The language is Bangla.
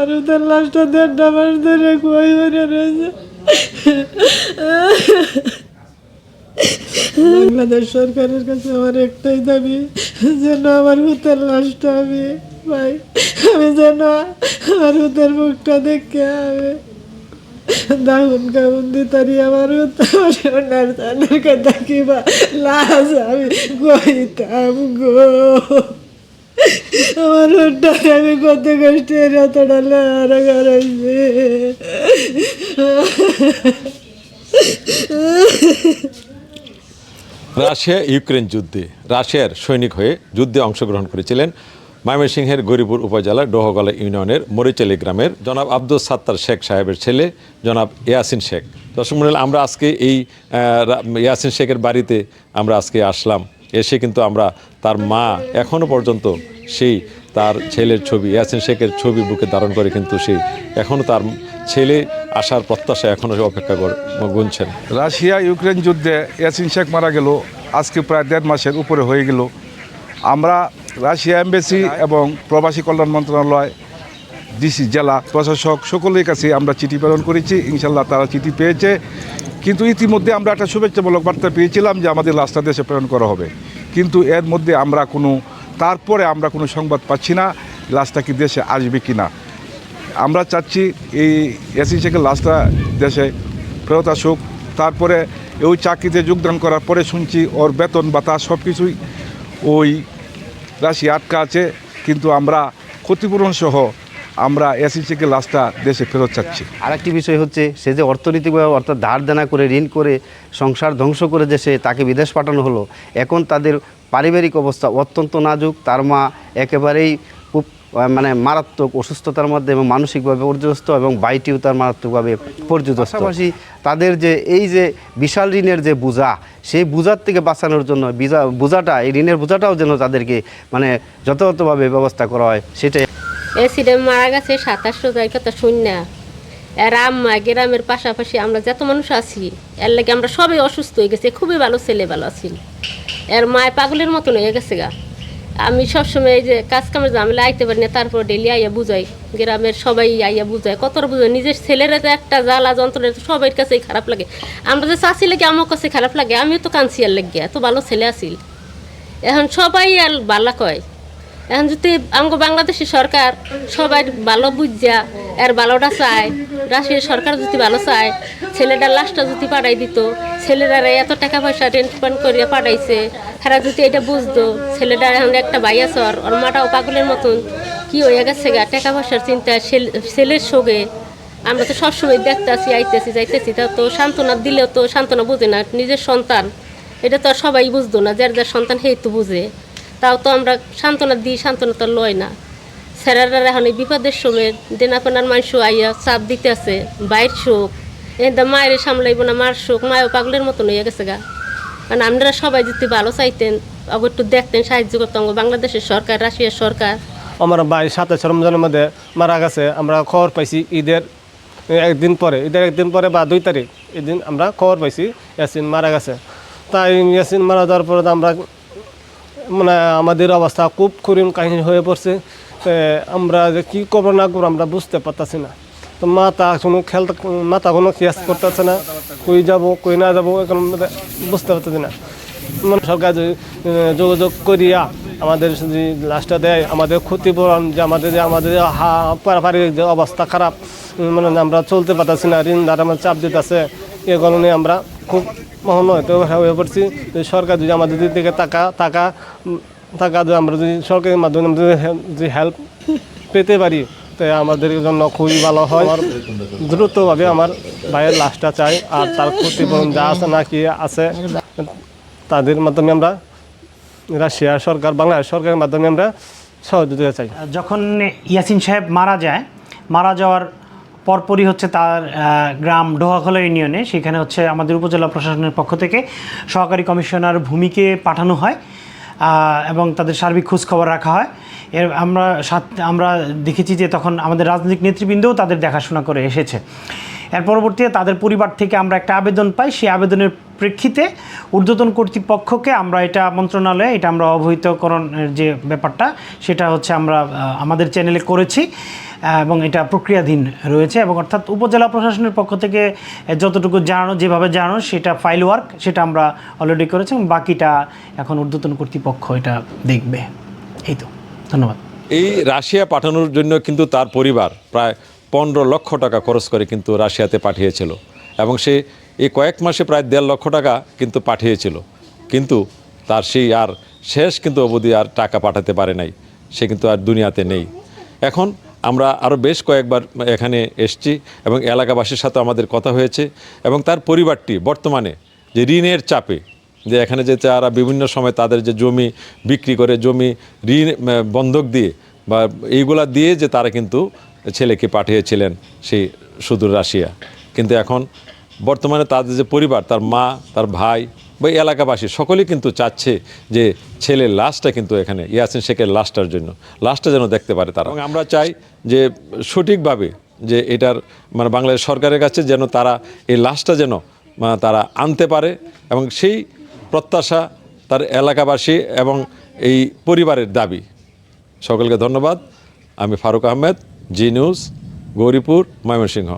আর লাশটা দেড়টা মাস ধরে কুয়াই ধরে রয়েছে। বাংলাদেশ সরকারের কাছে আমার একটাই দাবি, যেন আমার হুতের লাশটা আমি, ভাই, আমি যেন আমার হুতের মুখটা দেখে আমি দাহুন কাহুন দিতারি আমার সোনার চানকে দেখিবা লাশ আমি গইতাম গো। আমার আমি কত কষ্টে এতটা লারা করাইছি। রাশিয়া, ইউক্রেন যুদ্ধে। রাশিয়ার সৈনিক হয়ে যুদ্ধে অংশগ্রহণ করেছিলেন ময়মনসিংহের গরিপুর উপজেলার ডোহগলা ইউনিয়নের মরিচালি গ্রামের জনাব আব্দুল সাত্তার শেখ সাহেবের ছেলে, জনাব ইয়াসিন শেখ। দর্শক আমরা আজকে এই ইয়াসিন শেখের বাড়িতে আমরা আজকে আসলাম। এসে কিন্তু আমরা তার মা এখনও পর্যন্ত সেই তার ছেলের ছবি, ইয়াসিন শেখের ছবি বুকে ধারণ করে কিন্তু সেই এখনও তার ছেলে আসার প্রত্যাশা এখনও অপেক্ষা করে, গুনছেন। রাশিয়া ইউক্রেন যুদ্ধে ইয়াসিন শেখ মারা গেল, আজকে প্রায় দেড় মাসের উপরে হয়ে গেল। আমরা রাশিয়া এমবেসি এবং প্রবাসী কল্যাণ মন্ত্রণালয় ডিসি জেলা প্রশাসক সকলের কাছে আমরা চিঠি প্রেরণ করেছি। ইনশাল্লাহ তারা চিঠি পেয়েছে। কিন্তু ইতিমধ্যে আমরা একটা শুভেচ্ছামূলক বার্তা পেয়েছিলাম যে আমাদের লাশটা দেশে প্রেরণ করা হবে। কিন্তু এর মধ্যে আমরা কোনো, তারপরে আমরা কোনো সংবাদ পাচ্ছি না লাশটা কি দেশে আসবে কি না। আমরা চাচ্ছি এই এসি শেখের লাশটা দেশে ফেরত আসুক। তারপরে ওই চাকরিতে যোগদান করার পরে শুনছি ওর বেতন ভাতা সব কিছুই ওই রাশি আটকা আছে। কিন্তু আমরা ক্ষতিপূরণ সহ আমরা এসি শেখের লাশটা দেশে ফেরত চাচ্ছি। আরেকটি বিষয় হচ্ছে, সে যে অর্থনৈতিকভাবে অর্থাৎ ধার দেনা করে, ঋণ করে, সংসার ধ্বংস করে যে সে তাকে বিদেশ পাঠানো হলো, এখন তাদের পারিবারিক অবস্থা অত্যন্ত নাজুক। তার মা একেবারেই খুব মানে মারাত্মক অসুস্থতার মধ্যে এবং মানসিকভাবে পর্যস্ত এবং বাইটিও তার মারাত্মকভাবে পর্যুত পাশাপাশি তাদের যে, এই যে বিশাল ঋণের যে বোঝা, সেই বোঝার থেকে বাঁচানোর জন্য বোঝাটা, এই ঋণের বোঝাটাও যেন তাদেরকে মানে যথাযথভাবে ব্যবস্থা করা হয়, সেটাই অ্যাক্সিডেন্ট মারা গেছে সাতাশশো তাই কথা শূন্য এর আম্মা গ্রামের পাশাপাশি আমরা যত মানুষ আছি, এর লাগে আমরা সবাই অসুস্থ হয়ে গেছে, খুবই ভালো ছেলে ভালো ছিল এর মায় পাগলের মতন হয়ে গেছে গা। আমি সবসময় এই যে কাজ কামের ঝামেলা আইতে পারি না, তারপর ডেলি আইয়া বুঝাই, গ্রামের সবাই আইয়া বুঝায়, কতটা বুঝায়, নিজের ছেলেরা তো একটা জ্বালা যন্ত্রণা সবাই কাছেই খারাপ লাগে। আমরা যে চাষি লাগে, আমার কাছে খারাপ লাগে, আমিও তো কাঁদছি আর লাগে এত ভালো ছেলে আছিল এখন সবাই আর বালা কয় এখন যদি আমাকে বাংলাদেশের সরকার সবাই ভালো বুঝা এর ভালোটা চায়, রাশিয়ার সরকার যদি ভালো চায়, ছেলেটার লাশটা যদি পাঠাই দিত ছেলেরা এত টাকা পয়সা ফান্ড করিয়া পাঠাইছে তারা যদি এটা বুঝতো, ছেলেটার এখন একটা ভাই আছে, ওর মাটাও পাগলের মতন, কি হয়ে গেছে গা? টাকা পয়সার চিন্তায় ছেলে- ছেলের সঙ্গে আমরা তো সবসময় দেখতেছি, আইতেছি, যাইতেছি, তা তো সান্ত্বনা দিলেও তো সান্ত্বনা বুঝে না, নিজের সন্তান। এটা তো সবাই বুঝতো না, যার যার সন্তান সেই তো বুঝে। তাও তো আমরা সান্ত্বনা দিই, সান্ত্বনা তো লয় না। স্যারেরা এখন এই বিপদের সময় দেনাপনার মানুষ আইয়া চাপ দিতে আছে, বাইর শোক। এটা মায়ের সামলাইব না, মার শোক, মায়ও পাগলের মতন হয়ে গেছে গা। কারণ আপনারা সবাই যদি ভালো চাইতেন অগর একটু দেখতেন, সাহায্য করতাম বাংলাদেশের সরকার, রাশিয়ার সরকার। আমার ভাই সাতাশ রমজানের মধ্যে মারা গেছে, আমরা খবর পাইছি ঈদের একদিন পরে, ঈদের একদিন পরে বা দুই তারিখ, এদিন আমরা খবর পাইছি, ইয়াসিন মারা গেছে। তাই ইয়াসিন মারা যাওয়ার পরে আমরা মানে আমাদের অবস্থা খুব করুণ কাহিনী হয়ে পড়ছে। আমরা যে কী করব না করব আমরা বুঝতে পারতাছি না। তো মাথা কোনো খেলতে, মাথা কোনো খেয়াস করতেছে না। কই যাব, কই না যাব, এখন বুঝতে পারতেছি না। মানে সরকার যোগাযোগ করিয়া আমাদের যদি লাশটা দেয়, আমাদের ক্ষতিপূরণ যে আমাদের যে, আমাদের হা, পারিবারিক যে অবস্থা খারাপ মানে আমরা চলতে পারতেছি না, ঋণ আমার চাপ দিতেছে, এ কারণে আমরা খুব মহনত হয়ে পড়ছি। সরকার যদি আমাদের দিক থেকে টাকা টাকা টাকা যদি আমরা যদি সরকারের মাধ্যমে আমরা যদি হেল্প পেতে পারি, তো আমাদের জন্য খুবই ভালো হয়। আমার দ্রুতভাবে আমার ভাইয়ের লাশটা চাই আর তার ক্ষতিপূরণ যা আছে না কি আছে, তাদের মাধ্যমে আমরা রাশিয়া সরকার, বাংলাদেশ সরকারের মাধ্যমে আমরা সহযোগিতা চাই। যখন ইয়াসিন সাহেব মারা যায়, মারা যাওয়ার পরপরই হচ্ছে তার গ্রাম ডোহাখলা ইউনিয়নে। সেখানে হচ্ছে আমাদের উপজেলা প্রশাসনের পক্ষ থেকে সহকারী কমিশনার ভূমিকে পাঠানো হয় এবং তাদের সার্বিক খোঁজখবর রাখা হয়। এর আমরা সাথ- আমরা দেখেছি যে তখন আমাদের রাজনৈতিক নেতৃবৃন্দও তাদের দেখাশোনা করে এসেছে। এর পরবর্তীতে তাদের পরিবার থেকে আমরা একটা আবেদন পাই। সেই আবেদনের প্রেক্ষিতে ঊর্ধ্বতন কর্তৃপক্ষকে আমরা এটা মন্ত্রণালয়ে, এটা আমরা অবহিতকরণের যে ব্যাপারটা, সেটা হচ্ছে আমরা আমাদের চ্যানেলে করেছি। এবং এটা প্রক্রিয়াধীন রয়েছে এবং অর্থাৎ উপজেলা প্রশাসনের পক্ষ থেকে যতটুকু জানানো যেভাবে জানানো সেটা ফাইল ওয়ার্ক সেটা আমরা অলরেডি করেছি বাকিটা এখন ঊর্ধ্বতন কর্তৃপক্ষ এটা দেখবে। এই তো, ধন্যবাদ। এই রাশিয়া পাঠানোর জন্য কিন্তু তার পরিবার প্রায় পনেরো লক্ষ টাকা খরচ করে কিন্তু রাশিয়াতে পাঠিয়েছিল এবং সে এই কয়েক মাসে প্রায় দেড় লক্ষ টাকা কিন্তু পাঠিয়েছিল। কিন্তু তার সেই আর শেষ কিন্তু অবধি আর টাকা পাঠাতে পারে নাই। সে কিন্তু আর দুনিয়াতে নেই। এখন আমরা আরও বেশ কয়েকবার এখানে এসছি এবং এলাকাবাসীর সাথে আমাদের কথা হয়েছে এবং তার পরিবারটি বর্তমানে যে ঋণের চাপে, যে এখানে যে তারা বিভিন্ন সময় তাদের যে জমি বিক্রি করে, জমি ঋণ বন্ধক দিয়ে বা এইগুলা দিয়ে যে তারা কিন্তু ছেলেকে পাঠিয়েছিলেন সেই সুদূর রাশিয়া। কিন্তু এখন বর্তমানে তাদের যে পরিবার, তার মা, তার ভাই বা এলাকাবাসী সকলেই কিন্তু চাচ্ছে যে ছেলের লাশটা কিন্তু এখানে, ইয়াসিন শেখের লাশটার জন্য, লাশটা যেন দেখতে পারে তারা। এবং আমরা চাই যে সঠিকভাবে যে এটার মানে বাংলাদেশ সরকারের কাছে যেন তারা এই লাশটা যেন তারা আনতে পারে এবং সেই প্রত্যাশা তার এলাকাবাসী এবং এই পরিবারের দাবি। সকলকে ধন্যবাদ। আমি ফারুক আহমেদ, জি নিউজ, গৌরীপুর, ময়মনসিংহ।